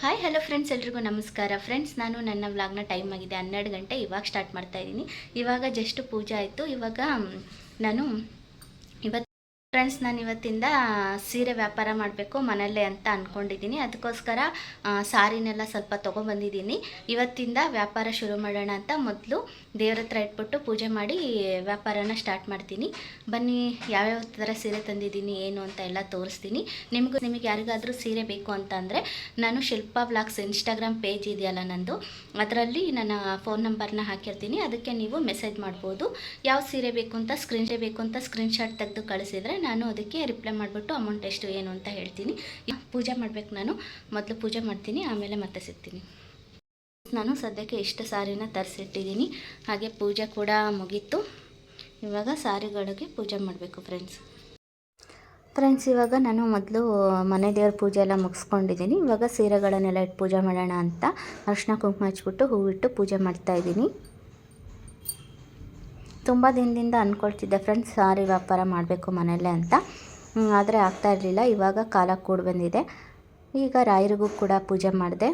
Hi hello friends ಎಲ್ರಿಗೂ ನಮಸ್ಕಾರ. Friends ನಾನು ನನ್ನ ವ್ಲಾಗ್ನ ಟೈಮ್ ಆಗಿದೆ, ಹನ್ನೆರಡು ಗಂಟೆ ಇವಾಗ ಸ್ಟಾರ್ಟ್ ಮಾಡ್ತಾ ಇದ್ದೀನಿ. ಇವಾಗ ಜಸ್ಟ್ ಪೂಜೆ ಆಯಿತು. ಇವಾಗ ನಾನು ಫ್ರೆಂಡ್ಸ್ ನಾನು ಇವತ್ತಿಂದ ಸೀರೆ ವ್ಯಾಪಾರ ಮಾಡಬೇಕು ಮನೆಯಲ್ಲೇ ಅಂತ ಅಂದ್ಕೊಂಡಿದ್ದೀನಿ ಅದಕ್ಕೋಸ್ಕರ ಸಾರಿನೆಲ್ಲ ಸ್ವಲ್ಪ ತೊಗೊಬಂದಿದ್ದೀನಿ ಇವತ್ತಿಂದ ವ್ಯಾಪಾರ ಶುರು ಮಾಡೋಣ ಅಂತ ಮೊದಲು ದೇವ್ರ ಹತ್ರ ಇಟ್ಬಿಟ್ಟು ಪೂಜೆ ಮಾಡಿ ವ್ಯಾಪಾರನ ಸ್ಟಾರ್ಟ್ ಮಾಡ್ತೀನಿ. ಬನ್ನಿ, ಯಾವ್ಯಾವ ಥರ ಸೀರೆ ತಂದಿದ್ದೀನಿ, ಏನು ಅಂತ ಎಲ್ಲ ತೋರಿಸ್ತೀನಿ. ನಿಮಗೂ, ನಿಮಗೆ ಯಾರಿಗಾದರೂ ಸೀರೆ ಬೇಕು ಅಂತ ಅಂದರೆ, ನಾನು ಶಿಲ್ಪಾ ವ್ಲಾಗ್ಸ್ ಇನ್ಸ್ಟಾಗ್ರಾಮ್ ಪೇಜ್ ಇದೆಯಲ್ಲ ನಂದು. ಅದರಲ್ಲಿ ನನ್ನ ಫೋನ್ ನಂಬರ್ನ ಹಾಕಿರ್ತೀನಿ. ಅದಕ್ಕೆ ನೀವು ಮೆಸೇಜ್ ಮಾಡ್ಬೋದು. ಯಾವ ಸೀರೆ ಬೇಕು ಅಂತ, ಸ್ಕ್ರೀನ್ ಬೇಕು ಅಂತ ಸ್ಕ್ರೀನ್ಶಾಟ್ ತೆಗೆದು ಕಳಿಸಿದರೆ ನಾನು ಅದಕ್ಕೆ ರಿಪ್ಲೈ ಮಾಡಿಬಿಟ್ಟು ಅಮೌಂಟ್ ಎಷ್ಟು, ಏನು ಅಂತ ಹೇಳ್ತೀನಿ. ಪೂಜೆ ಮಾಡಬೇಕು ನಾನು. ಮೊದಲು ಪೂಜೆ ಮಾಡ್ತೀನಿ, ಆಮೇಲೆ ಮತ್ತೆ ಸಿಗ್ತೀನಿ. ನಾನು ಸದ್ಯಕ್ಕೆ ಇಷ್ಟು ಸಾರಿನ ತರಿಸಿಟ್ಟಿದ್ದೀನಿ. ಹಾಗೆ ಪೂಜೆ ಕೂಡ ಮುಗೀತು. ಇವಾಗ ಸಾರಿಗಳಿಗೆ ಪೂಜೆ ಮಾಡಬೇಕು ಫ್ರೆಂಡ್ಸ್ ಫ್ರೆಂಡ್ಸ್ ಇವಾಗ ನಾನು ಮೊದಲು ಮನೆ ದೇವ್ರ ಪೂಜೆ ಎಲ್ಲ ಮುಗಿಸ್ಕೊಂಡಿದ್ದೀನಿ. ಇವಾಗ ಸೀರೆಗಳನ್ನೆಲ್ಲ ಇಟ್ಟು ಪೂಜೆ ಮಾಡೋಣ ಅಂತ ಅರಿಶಿನ ಕುಂಕುಮ ಹಚ್ಬಿಟ್ಟು ಹೂವಿಟ್ಟು ಪೂಜೆ ಮಾಡ್ತಾ ಇದ್ದೀನಿ. ತುಂಬ ದಿನದಿಂದ ಅಂದ್ಕೊಳ್ತಿದ್ದೆ ಫ್ರೆಂಡ್ಸ್ ಸಾರಿ ವ್ಯಾಪಾರ ಮಾಡಬೇಕು ಮನೆಯಲ್ಲೇ ಅಂತ. ಆದರೆ ಆಗ್ತಾ ಇರಲಿಲ್ಲ. ಇವಾಗ ಕಾಲ ಕೂಡ ಬಂದಿದೆ. ಈಗ ರಾಯರಿಗೂ ಕೂಡ ಪೂಜೆ ಮಾಡಿದೆ.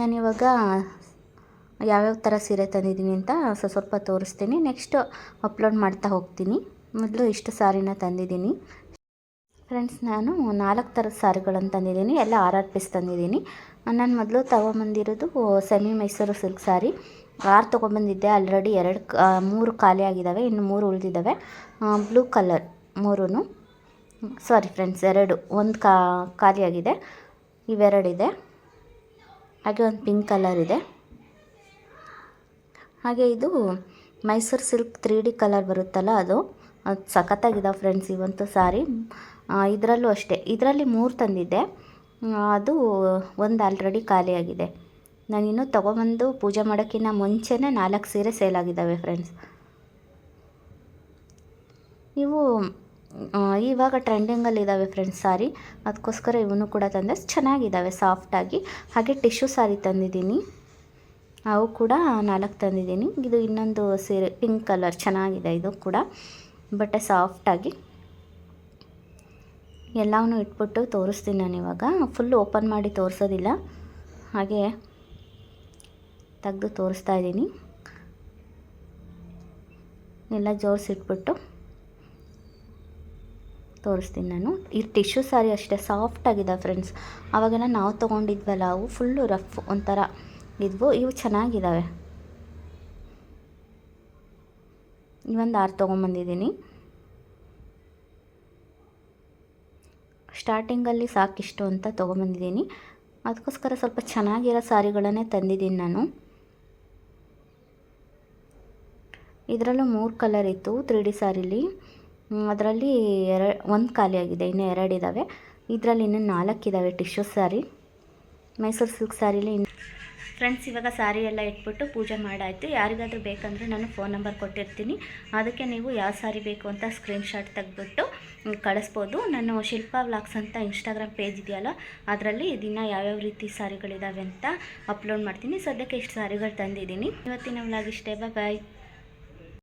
ನಾನಿವಾಗ ಯಾವ್ಯಾವ ಥರ ಸೀರೆ ತಂದಿದ್ದೀನಿ ಅಂತ ಸ್ವಲ್ಪ ಸ್ವಲ್ಪ ತೋರಿಸ್ತೀನಿ. ನೆಕ್ಸ್ಟ್ ಅಪ್ಲೋಡ್ ಮಾಡ್ತಾ ಹೋಗ್ತೀನಿ. ಮೊದಲು ಇಷ್ಟು ಸಾರಿನ ತಂದಿದ್ದೀನಿ. ಫ್ರೆಂಡ್ಸ್ ನಾನು ನಾಲ್ಕು ಥರದ ಸಾರಿಗಳನ್ನು ತಂದಿದ್ದೀನಿ. ಎಲ್ಲ ಆರ್ ಆರ್ ಪೀಸ್ ತಂದಿದ್ದೀನಿ. ನಾನು ಮೊದಲು ತಗೊಂಬಂದಿರೋದು, ಸೆಮಿ ಮೈಸೂರು ಸಿಲ್ಕ್ ಸಾರಿ. ಆರು ತೊಗೊಂಬಂದಿದ್ದೆ ಆಲ್ರೆಡಿ ಎರಡು ಮೂರು ಖಾಲಿ ಆಗಿದ್ದಾವೆ ಇನ್ನು ಮೂರು ಉಳಿದಿದ್ದಾವೆ ಬ್ಲೂ ಕಲರ್ ಮೂರೂ ಸಾರಿ ಫ್ರೆಂಡ್ಸ್ ಎರಡು, ಒಂದು ಕಾ ಖಾಲಿಯಾಗಿದೆ ಇವೆರಡಿದೆ. ಹಾಗೆ ಒಂದು ಪಿಂಕ್ ಕಲರ್ ಇದೆ. ಹಾಗೆ ಇದು Mysuru silk three D colour ಬರುತ್ತಲ್ಲ ಅದು. ಅದು ಫ್ರೆಂಡ್ಸ್ ಇವಂತೂ ಸಾರಿ. ಇದರಲ್ಲೂ ಅಷ್ಟೇ. ಇದರಲ್ಲಿ ಮೂರು ತಂದಿದ್ದೆ. ಅದು ಒಂದು ಆಲ್ರೆಡಿ ಖಾಲಿಯಾಗಿದೆ ನಾನಿನ್ನೂ ತೊಗೊಬಂದು ಪೂಜೆ ಮಾಡೋಕ್ಕಿಂತ ಮುಂಚೆನೇ ನಾಲ್ಕು ಸೀರೆ ಸೇಲ್ ಆಗಿದ್ದಾವೆ ಫ್ರೆಂಡ್ಸ್ ಇವು ಇವಾಗ ಟ್ರೆಂಡಿಂಗಲ್ಲಿದ್ದಾವೆ ಫ್ರೆಂಡ್ಸ್ ಸಾರಿ ಅದಕ್ಕೋಸ್ಕರ ಇವನು ಕೂಡ ತಂದೆ. ಚೆನ್ನಾಗಿದ್ದಾವೆ ಸಾಫ್ಟಾಗಿ ಹಾಗೆ ಟಿಶ್ಯೂ ಸಾರಿ ತಂದಿದ್ದೀನಿ. ಅವು ಕೂಡ ನಾಲ್ಕು ತಂದಿದ್ದೀನಿ. ಇದು ಇನ್ನೊಂದು ಸೀರೆ ಪಿಂಕ್ ಕಲರ್ ಚೆನ್ನಾಗಿದೆ ಇದು ಕೂಡ. ಬಟ್ಟೆ ಸಾಫ್ಟಾಗಿ ಎಲ್ಲವನ್ನೂ ಇಟ್ಬಿಟ್ಟು ತೋರಿಸ್ತೀನಿ ನಾನು ಇವಾಗ ಫುಲ್ ಓಪನ್ ಮಾಡಿ ತೋರಿಸೋದಿಲ್ಲ. ಹಾಗೆ ತೆಗೆದು ತೋರಿಸ್ತಾ ಇದ್ದೀನಿ. ಎಲ್ಲ ಜೋಡಿಸಿಟ್ಬಿಟ್ಟು ತೋರಿಸ್ತೀನಿ ನಾನು. ಈ ಟಿಶ್ಯೂ ಸಾರಿ ಅಷ್ಟೇ ಸಾಫ್ಟಾಗಿದೆ ಫ್ರೆಂಡ್ಸ್. ಆವಾಗೆಲ್ಲ ನಾವು ತೊಗೊಂಡಿದ್ವಲ್ಲ, ಅವು ಫುಲ್ಲು ರಫ್ ಒಂಥರ ಇದ್ವು. ಇವು ಚೆನ್ನಾಗಿದ್ದಾವೆ ಇವೊಂದು ಆರು ತೊಗೊಂಬಂದಿದ್ದೀನಿ. ಸ್ಟಾರ್ಟಿಂಗಲ್ಲಿ ಸಾಕಿಷ್ಟು ಅಂತ ತೊಗೊಂಬಂದಿದ್ದೀನಿ. ಅದಕ್ಕೋಸ್ಕರ ಸ್ವಲ್ಪ ಚೆನ್ನಾಗಿರೋ ಸಾರಿಗಳನ್ನೇ ತಂದಿದ್ದೀನಿ ನಾನು. ಇದರಲ್ಲೂ ಮೂರು ಕಲರ್ ಇತ್ತು ತ್ರೀ ಡಿ ಸಾರಿಲಿ. ಅದರಲ್ಲಿ ಎರ, ಒಂದು ಖಾಲಿಯಾಗಿದೆ ಇನ್ನು ಎರಡಿದ್ದಾವೆ ಇದರಲ್ಲಿ ಇನ್ನೂ ನಾಲ್ಕಿದ್ದಾವೆ ಟಿಶ್ಯೂ ಸ್ಯಾರಿ ಮೈಸೂರು ಸಿಲ್ಕ್ ಸಾರಿಲಿ ಇನ್ನು ಫ್ರೆಂಡ್ಸ್ ಇವಾಗ ಸಾರಿ ಎಲ್ಲ ಇಟ್ಬಿಟ್ಟು ಪೂಜೆ ಮಾಡಾಯಿತು. ಯಾರಿಗಾದರೂ ಬೇಕಂದರೆ ನಾನು ಫೋನ್ ನಂಬರ್ ಕೊಟ್ಟಿರ್ತೀನಿ. ಅದಕ್ಕೆ ನೀವು ಯಾವ ಸಾರಿ ಬೇಕು ಅಂತ ಸ್ಕ್ರೀನ್ಶಾಟ್ ತೆಗೆದ್ಬಿಟ್ಟು ಕಳಿಸ್ಬೋದು. ನಾನು ಶಿಲ್ಪಾ ವ್ಲಾಗ್ಸ್ ಅಂತ ಇನ್ಸ್ಟಾಗ್ರಾಮ್ ಪೇಜ್ ಇದೆಯಲ್ಲ, ಅದರಲ್ಲಿ ದಿನ ಯಾವ್ಯಾವ ರೀತಿ ಸಾರಿಗಳಿದ್ದಾವೆ ಅಂತ ಅಪ್ಲೋಡ್ ಮಾಡ್ತೀನಿ. ಸದ್ಯಕ್ಕೆ ಇಷ್ಟು ಸಾರಿಗಳು ತಂದಿದ್ದೀನಿ. ಇವತ್ತಿನ ವ್ಲಾಗ್ ಇಷ್ಟೇ. ಬಾಯ್